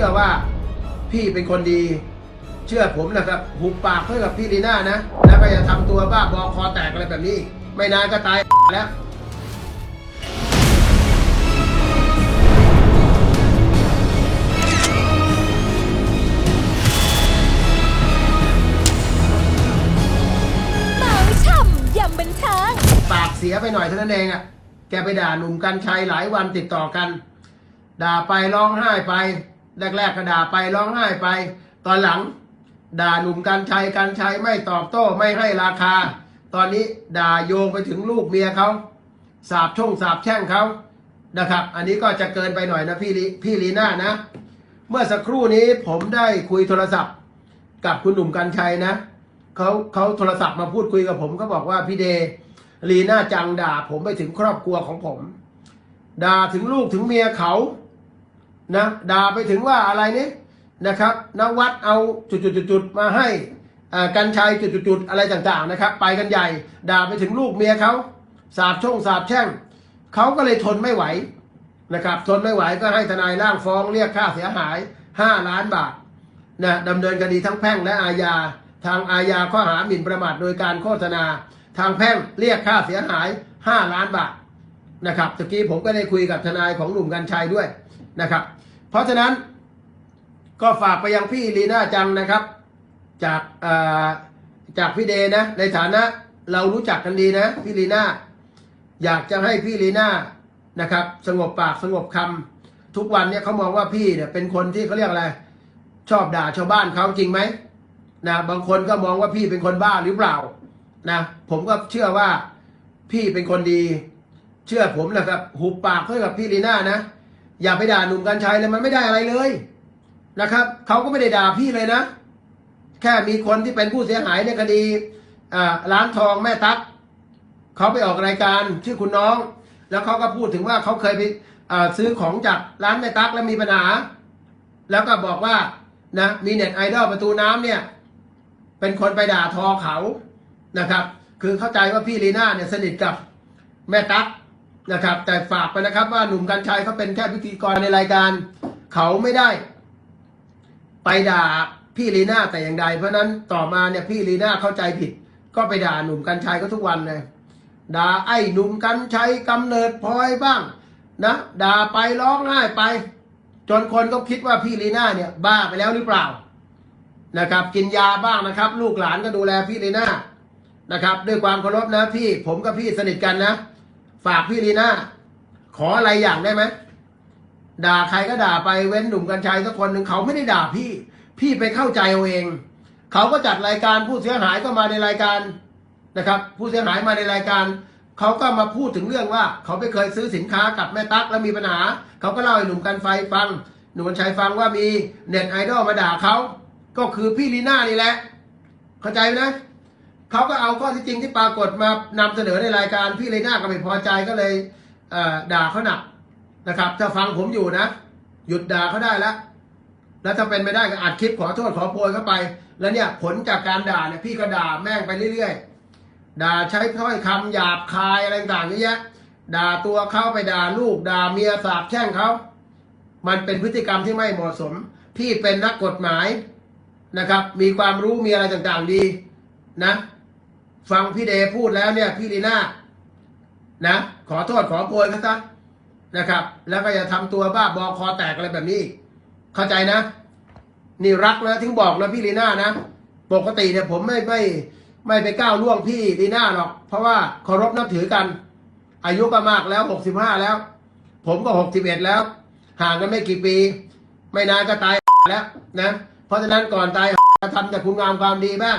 ชื่อว่าพี่เป็นคนดี เชื่อผมนะครับหุบปากให้กับพี่ลีน่านะ แล้วก็อย่าทำตัวบ้าบอคอแตกอะไรแบบนี้อีกไม่นานก็ตายแล้วเมาช่ำยำบันเทิงปากเสียไปหน่อยเท่านั้นเองอะ่ะแกไปด่าหนุ่มกัญชัยหลายวันติดต่อกัน ด่าไปร้องไห้ไป แรกๆก็ด่าไปร้องไห้ไป ตอนหลัง ด่าหนุ่มกัญชัยกัญชัยไม่ตอบโต้ไม่ให้ราคา ตอนนี้ด่าโยงไปถึงลูกเมียเขาสาบช่งสาบแช่งเขานะครับ อันนี้ก็จะเกินไปหน่อยนะพี่ลิพี่ลีน่านะ เมื่อสักครู่นี้ผมได้คุยโทรศัพท์ กับคุณหนุ่มกัญชัยนะเขาเขาโทรศัพท์มาพูดคุยกับผมเขาบอกว่าพี่เดลีน่าจังด่าผมไปถึงครอบครัวของผม ด่าถึงลูกถึงเมียเขา นะด่าไปถึงว่าอะไรนี่นะครับนวัดเอาจุดๆๆมาให้กัญชัยจุดๆๆอะไรต่างๆนะครับ ไปกันใหญ่ด่าไปถึงลูกเมียเขาสาบช่งสาบแช่งเขาก็เลยทนไม่ไหวนะครับทนไม่ไหวก็ให้ทนายร่างฟ้องเรียกค่าเสียหาย 5 ล้านบาทนะดำเนินคดีทั้งแพ่งและอาญา ทางอาญาข้อหาหมิ่นประมาทโดยการโฆษณา ทางแพ่งเรียกค่าเสียหาย 5 ล้านบาทนะครับตะกี้ผมก็ได้คุยกับทนายของหนุ่มกัญชัยด้วย นะครับ เพราะฉะนั้นก็ฝากไปยังพี่ลีน่าจังนะครับ จากจากพี่เดนะ ในฐานะเรารู้จักกันดีนะพี่ลีน่าอยากจะให้พี่ลีน่านะครับ สงบปากสงบคำทุกวันเนี่ยเขามองว่าพี่เนี่ยเป็นคนที่เขาเรียกอะไร ชอบด่าชาวบ้านเขาจริงไหมนะบางคนก็มองว่าพี่เป็นคนบ้าหรือเปล่านะผมก็เชื่อว่าพี่เป็นคนดี เชื่อผมนะครับ หุบปากให้กับพี่ลีน่านะ อย่าไปด่าหนุ่มกัญชัยเลยมันไม่ได้อะไรเลยนะครับเขาก็ไม่ได้ด่าพี่เลยนะ แค่มีคนที่เป็นผู้เสียหายในคดีร้านทองแม่ตั๊กเขาไปออกรายการชื่อคุณน้อง แล้วเขาก็พูดถึงว่าเขาเคยไปซื้อของจากร้านแม่ตั๊กแล้วมีปัญหา แล้วก็บอกว่านะมีเน็ตไอดอลประตูน้ำเนี่ยเป็นคนไปด่าทอเขานะครับ คือเข้าใจว่าพี่ลีน่าเนี่ยสนิทกับแม่ตั๊ก นะครับ แต่ฝากไปนะครับว่าหนุ่มกัญชัยเขาเป็นแค่พิธีกรในรายการ เขาไม่ได้ ไปด่าพี่ลีน่าแต่อย่างใด เพราะนั้นต่อมาเนี่ยพี่ลีน่าเข้าใจผิด ก็ไปด่าหนุ่มกัญชัยก็ทุกวันเลยด่าไอ้หนุ่มกัญชัยกำเนิดพลอยบ้างนะด่าไปร้องไห้ไป จนคนก็คิดว่าพี่ลีน่าเนี่ย บ้าไปแล้วหรือเปล่านะครับ กินยาบ้างนะครับ ลูกหลานก็ดูแลพี่ลีน่านะครับ ด้วยความเคารพนะพี่ผมกับพี่สนิทกันนะ ฝากพี่ลีน่าขออะไรอย่างได้ไหมด่าใครก็ด่าไปเว้นหนุ่มกัญชัยสักคนหนึ่งเขาไม่ได้ด่าพี่ พี่ไปเข้าใจเอาเอง เขาก็จัดรายการผู้เสียหายก็มาในรายการนะครับ ผู้เสียหายมาในรายการ เขาก็มาพูดถึงเรื่องว่า เขาไปเคยซื้อสินค้ากับแม่ตั๊กแล้วมีปัญหา เขาก็เล่าให้หนุ่มกันไฟฟัง หนุ่มกันชัยฟังว่ามีเน็ตไอดอลมาด่าเขาก็คือพี่ลีน่านี่แหละ เข้าใจไหมนะ เขาก็เอาข้อที่จริงที่ปรากฏมานำเสนอในรายการพี่เลน่าก็ไม่พอใจก็เลยเด่าเขาหนักนะครับ ถ้าฟังผมอยู่นะ หยุดด่าเขาได้แล้วแล้วถ้าเป็นไม่ได้ก็อัดคลิปขอโทษขอโพยเข้าไป แล้วเนี่ยผลจากการด่าเนี่ยพี่ก็ด่าแม่งไปเรื่อยๆ ด่าใช้ถ้อยคำหยาบคายอะไรต่างๆเยอะแยะด่าตัวเขาไปด่าลูกด่าเมียสาบแช่งเขามันเป็นพฤติกรรมที่ไม่เหมาะสม พี่เป็นนักกฎหมายนะครับ มีความรู้มีอะไรต่างๆดีนะ ฟังพี่เดพูดแล้วเนี่ยพี่ลีน่านะ ขอโทษขอโพยเขาซะนะครับ แล้วก็อย่าทำตัวบ้าบอคอแตกอะไรแบบนี้ เข้าใจนะ นี่รักนะถึงบอกนะพี่ลีน่านะ ปกติเนี่ยผมไม่ไม่ไม่ไปก้าวล่วงพี่ลีน่าหรอก เพราะว่าเคารพนับถือกัน อายุก็มากแล้วหกสิบห้าแล้ว ผมก็หกสิบเอ็ดแล้ว ห่างกันไม่กี่ปี ไม่นานก็ตายแล้วนะ เพราะฉะนั้นก่อนตายทำแต่คุณงามความดีบ้าง